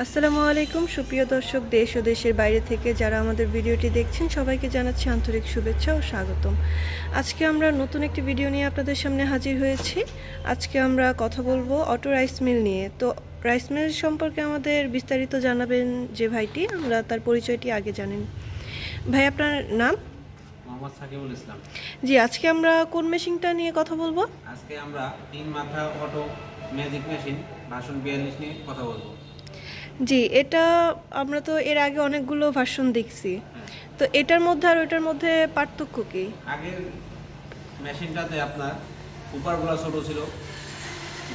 আসসালামু আলাইকুম সুপ্রিয় দর্শক দেশ ও দেশের বাইরে থেকে যারা আমাদের ভিডিওটি দেখছেন সবাইকে জানাচ্ছি আন্তরিক শুভেচ্ছা ও স্বাগতম। আজকে আমরা নতুন একটি ভিডিও নিয়ে আপনাদের সামনে হাজির হয়েছি। আজকে আমরা কথা বলব অটো রাইস মিল নিয়ে। তো রাইস মিল সম্পর্কে আমাদের বিস্তারিত জানাবেন যে ভাইটি আমরা তার পরিচয়টি আগে জানেন ভাই আপনার নাম? মোহাম্মদ সাকিবুল ইসলাম। জি আজকে আমরা কোন মেশিনটা নিয়ে কথা বলব? আজকে আমরা তিন মাথা অটো ম্যাজিক মেশিন ভাষণ বিয়াল্লিশ নিয়ে কথা বলব। জি এটা আমরা তো এর আগে অনেকগুলো ভার্সন দেখছি। তো এটার মধ্যে আর ওইটার মধ্যে পার্থক্য কী? আগের মেশিনটাতে আপনার উপারগুলো ছোটো ছিল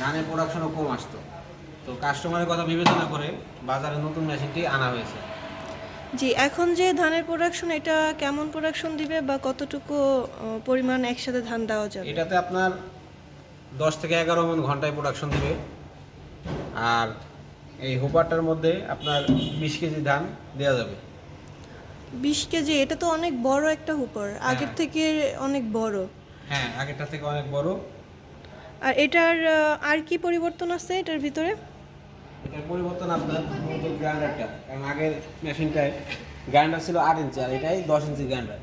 ধানের প্রোডাকশনও কম আসতো। তো কাস্টমারের কথা বিবেচনা করে বাজারে নতুন মেশিনটি আনা হয়েছে। জি এখন যে ধানের প্রোডাকশন এটা কেমন প্রোডাকশন দিবে বা কতটুকু পরিমাণ একসাথে ধান দেওয়া যাবে? এটাতে আপনার দশ থেকে এগারো মন ঘন্টায় প্রোডাকশন দিবে। আর এই হোপারটার মধ্যে আপনার বিশ কেজি ধান দেওয়া যাবে। বিশ কেজি এটা তো অনেক বড় একটা হুপার। আগের হ্যাঁ। থেকে অনেক বড়। হ্যাঁ আগেরটা থেকে অনেক বড়। আর এটার আর কি পরিবর্তন আছে এটার ভিতরে? এটার পরিবর্তন আপনার গ্রাইন্ডারটা। কারণ আগের মেশিনটায় গ্রাইন্ডার ছিল আট ইঞ্চি আর এটাই দশ ইঞ্চি গ্রাইন্ডার।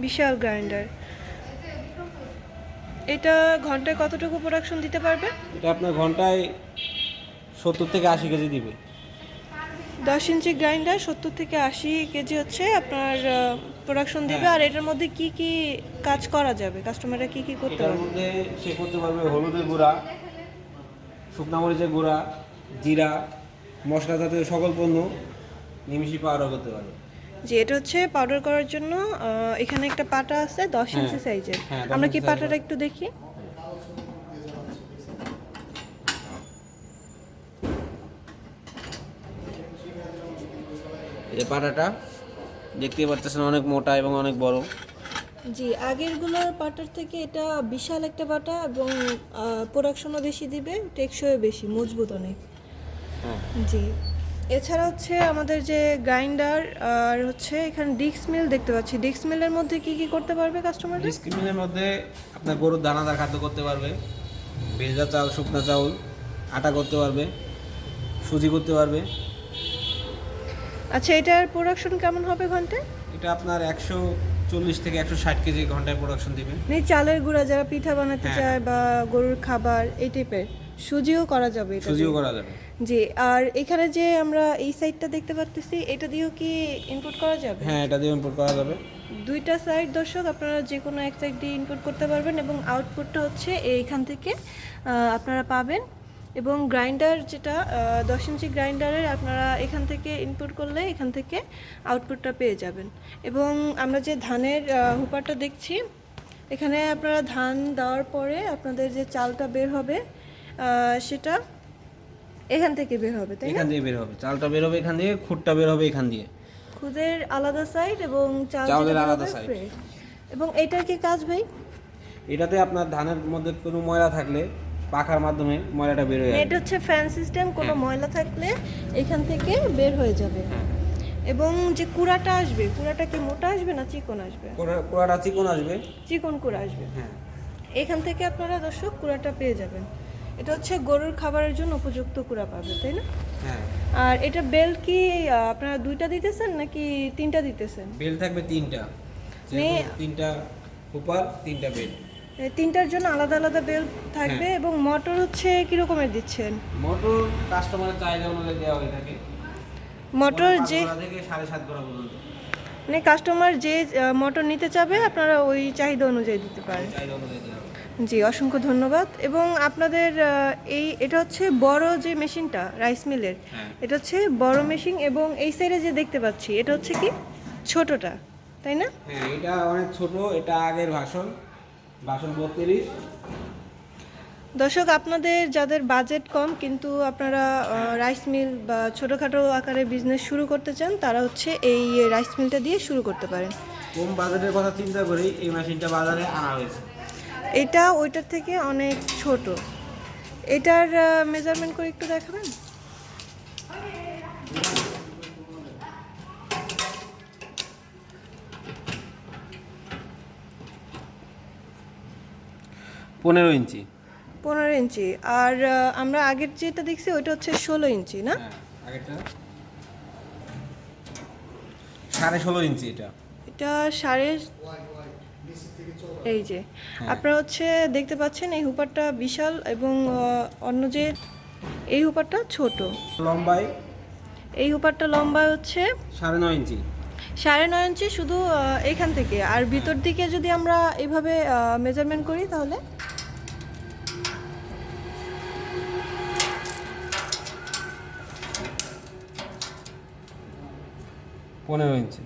বিশাল গ্রাইন্ডার। এটা ঘন্টায় কতটুকু প্রোডাকশন দিতে পারবে? এটা আপনার ঘন্টায় সত্তর থেকে আশি কেজি দিবে। দশ ইঞ্চি গ্রাইন্ডার সত্তর থেকে আশি কেজি হচ্ছে আপনার প্রোডাকশন দিবে হ্যাঁ। আর এটার মধ্যে কি কি কাজ করা যাবে? কাস্টমাররা কি কি করতে এটার পারবে? মধ্যে সে করতে পারবে হলুদের গুঁড়া শুকনা মরিচের গুঁড়া জিরা মশলা জাতীয় সকল পণ্য নিমিশি পাউডার করতে পারবে। যে এটা হচ্ছে পাউডার করার জন্য এখানে একটা পাটা আছে দশ হ্যাঁ। ইঞ্চি সাইজের হ্যাঁ, আমরা কি পাটাটা একটু দেখি? যে পাটাটা। দেখতে পাচ্ছেন অনেক মোটা এবং অনেক বড়। জি আগেরগুলোর পাটার থেকে এটা বিশাল একটা পাটা এবং প্রোডাকশনও বেশি দিবে টেকসইও বেশি মজবুত অনেক। হ্যাঁ। জি। এছাড়া হচ্ছে আমাদের যে গ্রাইন্ডার আর হচ্ছে এখানে ডিক্স মিল দেখতে পাচ্ছি। ডিক্স মিলের মধ্যে কি কি করতে পারবে কাস্টমার ডিক্স মিলের মধ্যে আপনার গরুর দানাদার খাদ্য করতে পারবে ভেজা চাল শুকনা চাউল আটা করতে পারবে সুজি করতে পারবে। আচ্ছা এটার প্রোডাকশন কেমন হবে ঘন্টায়? এটা আপনার একশো চল্লিশ থেকে একশো ষাট কেজি ঘন্টায় প্রোডাকশন দিবে। মানে চালের গুঁড়া যারা পিঠা বানাতে হ্যাঁ। চায় বা গরুর খাবার এই টাইপের সুজিও করা যাবে এটা সুজিও করা যাবে। জি আর এখানে যে আমরা এই সাইডটা দেখতে পাচ্ছি এটা দিয়েও কি ইনপুট করা যাবে? হ্যাঁ এটা দিয়ে ইম্পোর্ট করা যাবে। দুইটা সাইড দর্শক আপনারা যে কোনো এক সাইড দিয়ে ইনপুট করতে পারবেন এবং আউটপুটটা হচ্ছে এইখান থেকে আপনারা পাবেন। এবং গ্রাইন্ডার যেটা দশ ইঞ্চি গ্রাইন্ডারের আপনারা এখান থেকে ইনপুট করলে এখান থেকে আউটপুটটা পেয়ে যাবেন। এবং আমরা যে ধানের হুপারটা দেখছি এখানে আপনারা ধান দেওয়ার পরে আপনাদের যে চালটা বের হবে সেটা এখান থেকে বের হবে তাই এখান থেকে বের হবে। চালটা বের হবে এখান দিয়ে খুঁটটা বের হবে এখান দিয়ে। খুদের আলাদা সাইড এবং চাল চাউলের আলাদা fresh। এবং এটার কি কাজ ভাই? এটাতে আপনার ধানের মধ্যে কোনো ময়লা থাকলে পাখার মাধ্যমে ময়লাটা বের হয়ে এটা হচ্ছে ফ্যান সিস্টেম কোনো হ্যাঁ। ময়লা থাকলে এখান থেকে বের হয়ে যাবে। হ্যাঁ। এবং যে কুড়াটা আসবে কুড়াটা কি মোটা আসবে না চিকন আসবে? কুড়াটা চিকন আসবে। চিকন কুড়া আসবে। হ্যাঁ। এখান থেকে আপনারা দর্শক কুড়াটা পেয়ে যাবেন। এটা হচ্ছে গরুর খাবারের জন্য উপযুক্ত কুড়া পাবে তাই না? হ্যাঁ। আর এটা বেল কি আপনারা দুইটা দিতেছেন নাকি তিনটা দিতেছেন? বেল থাকবে তিনটা। তিনটা উপর তিনটা বেল। তিনটার জন্য আলাদা আলাদা বেল থাকবে হ্যাঁ। এবং মোটর হচ্ছে কি রকমের দিচ্ছেন? মটর কাস্টমারের চাহিদা অনুযায়ী দেওয়া হয়ে থাকে। মোটর যে থেকে সাড়ে সাত পর্যন্ত। মানে কাস্টমার যে মোটর নিতে চাবে আপনারা ওই চাহিদা অনুযায়ী দিতে পারেন। চাহিদা অনুযায়ী জি অসংখ্য ধন্যবাদ। এবং আপনাদের এই এটা হচ্ছে বড় যে মেশিনটা রাইস মিলের হ্যাঁ। এটা হচ্ছে বড় মেশিন এবং এই সাইডে যে দেখতে পাচ্ছি এটা হচ্ছে কি ছোটটা তাই না? হ্যাঁ এটা অনেক ছোট এটা আগের ভাষণ। ভাষণ বত্রিশ। দর্শক আপনাদের যাদের বাজেট কম কিন্তু আপনারা রাইস মিল বা ছোটোখাটো আকারে বিজনেস শুরু করতে চান তারা হচ্ছে এই রাইস মিলটা দিয়ে শুরু করতে পারেন। কম বাজেটের কথা চিন্তা করেই এই মেশিনটা বাজারে আনা হয়েছে। এটা ওইটার থেকে অনেক ছোট। এটার মেজারমেন্ট করে একটু দেখাবেন? পনেরো ইঞ্চি। পনেরো ইঞ্চি। আর আমরা আগের যেটা দেখছি ওইটা হচ্ছে ষোলো ইঞ্চি না? হ্যাঁ আগেরটা। সাড়ে ষোলো ইঞ্চি এটা। এটা সাড়ে এই যে। হ্যাঁ। আপনারা হচ্ছে দেখতে পাচ্ছেন এই হুপারটা বিশাল এবং অন্য যে এই হুপারটা ছোট। লম্বায় এই হুপারটা লম্বা হচ্ছে সাড়ে নয় ইঞ্চি। সাড়ে নয় ইঞ্চি শুধু এখান থেকে। আর ভিতর দিকে যদি আমরা এইভাবে মেজারমেন্ট করি তাহলে? পনেরো ইঞ্চি।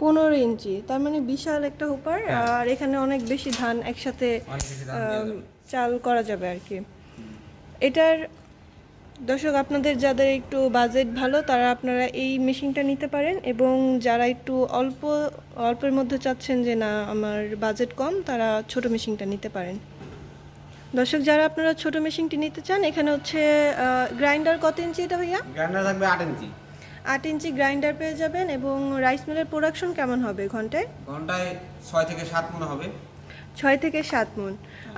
পনেরো ইঞ্চি তার মানে বিশাল একটা হুপার হ্যাঁ। আর এখানে অনেক বেশি ধান একসাথে। চাল করা যাবে আর কি। এটার দর্শক আপনাদের যাদের একটু বাজেট ভালো তারা আপনারা এই মেশিনটা নিতে পারেন এবং যারা একটু অল্প অল্পের মধ্যে চাচ্ছেন যে না আমার বাজেট কম তারা ছোট মেশিনটা নিতে পারেন। দর্শক যারা আপনারা ছোট মেশিনটি নিতে চান এখানে হচ্ছে গ্রাইন্ডার কত ইঞ্চি এটা ভাইয়া? গ্রাইন্ডার থাকবে আট ইঞ্চি। আট ইঞ্চি গ্রাইন্ডার পেয়ে যাবেন এবং রাইস মিলের প্রোডাকশন কেমন হবে ঘন্টায়? ঘন্টায় ছয় থেকে সাত মনে হবে। ছয় থেকে সাত মন।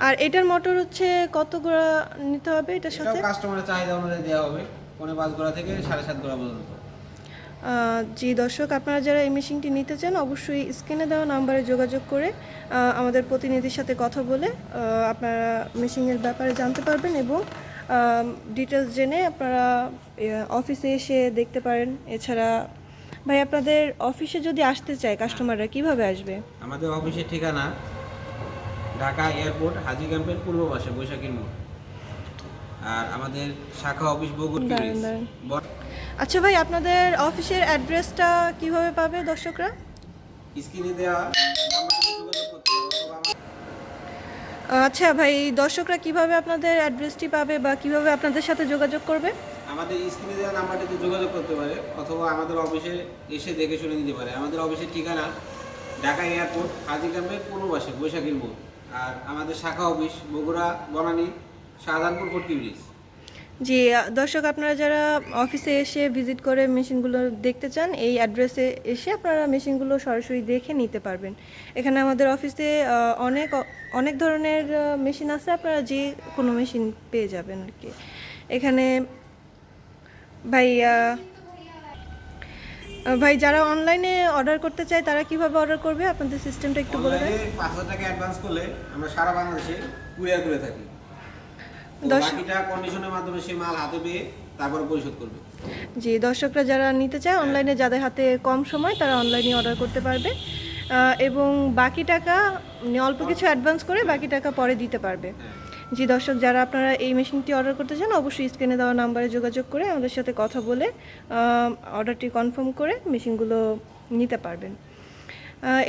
আর এটার মোটর হচ্ছে কত গোড়া নিতে হবে এটার সাথে? কাস্টমারের চাহিদা অনুযায়ী দেওয়া হবে। পনেরো পাঁচ গোড়া থেকে সাড়ে সাত গোড়া পর্যন্ত। জি দর্শক আপনারা যারা এই মেশিনটি নিতে চান অবশ্যই স্ক্রিনে দেওয়া নাম্বারে যোগাযোগ করে আমাদের প্রতিনিধির সাথে কথা বলে আপনারা মেশিনের ব্যাপারে জানতে পারবেন এবং ডিটেলস জেনে আপনারা অফিসে এসে দেখতে পারেন। এছাড়া ভাই আপনাদের অফিসে যদি আসতে চায় কাস্টমাররা কীভাবে আসবে? আমাদের অফিসের ঠিকানা ঢাকা এয়ারপোর্ট হাজি ক্যাম্পের পূর্ব পাশে বৈশাখীর মোড়। আর আমাদের শাখা অফিস বগুড়। আচ্ছা ভাই আপনাদের অফিসের অ্যাড্রেসটা কীভাবে পাবে দর্শকরা? স্ক্রিনে দেওয়া আচ্ছা ভাই, দর্শকরা কীভাবে আপনাদের অ্যাড্রেসটি পাবে বা কীভাবে আপনাদের সাথে যোগাযোগ করবে? আমাদের স্ক্রিনে দেওয়া নাম্বারটিতে যোগাযোগ করতে পারে, অথবা আমাদের অফিসে এসে দেখে শুনে নিতে পারে। আমাদের অফিসের ঠিকানা ঢাকা এয়ারপোর্ট হাজি গ্রামে পাশে বৈশাখীর মোড়। আর আমাদের শাখা অফিস, বগুড়া, বনানী, শাহজাহানপুর কটকি ব্রিজ জি দর্শক আপনারা যারা অফিসে এসে ভিজিট করে মেশিনগুলো দেখতে চান, এই অ্যাড্রেসে এসে আপনারা মেশিনগুলো সরাসরি দেখে নিতে পারবেন। এখানে আমাদের অফিসে অনেক অনেক ধরনের মেশিন আছে, আপনারা যে কোনো মেশিন পেয়ে যাবেন আর কি। এখানে ভাইয়া ভাই, যারা অনলাইনে অর্ডার করতে চায়, তারা কীভাবে অর্ডার করবে? আপনাদের সিস্টেমটা একটু বলে দেন। অনলাইনে পাঁচ হাজার টাকা অ্যাডভান্স করলে আমরা সারা বাংলাদেশে কুরিয়ার করে থাকি। বাকিটা কন্ডিশনের মাধ্যমে সে মাল হাতে পেয়ে তারপর পরিশোধ করবে। জি দর্শকরা যারা নিতে চায় অনলাইনে যাদের হাতে কম সময় তারা অনলাইনে অর্ডার করতে পারবে। এবং বাকি টাকা মানে অল্প কিছু অ্যাডভান্স করে বাকি টাকা পরে দিতে পারবে। হ্যাঁ। জি দর্শক যারা আপনারা এই মেশিনটি অর্ডার করতে চান অবশ্যই স্ক্রিনে দেওয়া নাম্বারে যোগাযোগ করে আমাদের সাথে কথা বলে অর্ডারটি কনফার্ম করে মেশিনগুলো নিতে পারবেন।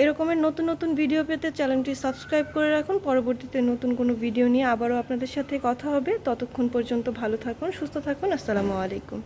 এরকমের নতুন নতুন ভিডিও পেতে চ্যানেলটি সাবস্ক্রাইব করে রাখুন। পরবর্তীতে নতুন কোনো ভিডিও নিয়ে আবারও আপনাদের সাথে কথা হবে। ততক্ষণ পর্যন্ত ভালো থাকুন, সুস্থ থাকুন। আসসালামু আলাইকুম।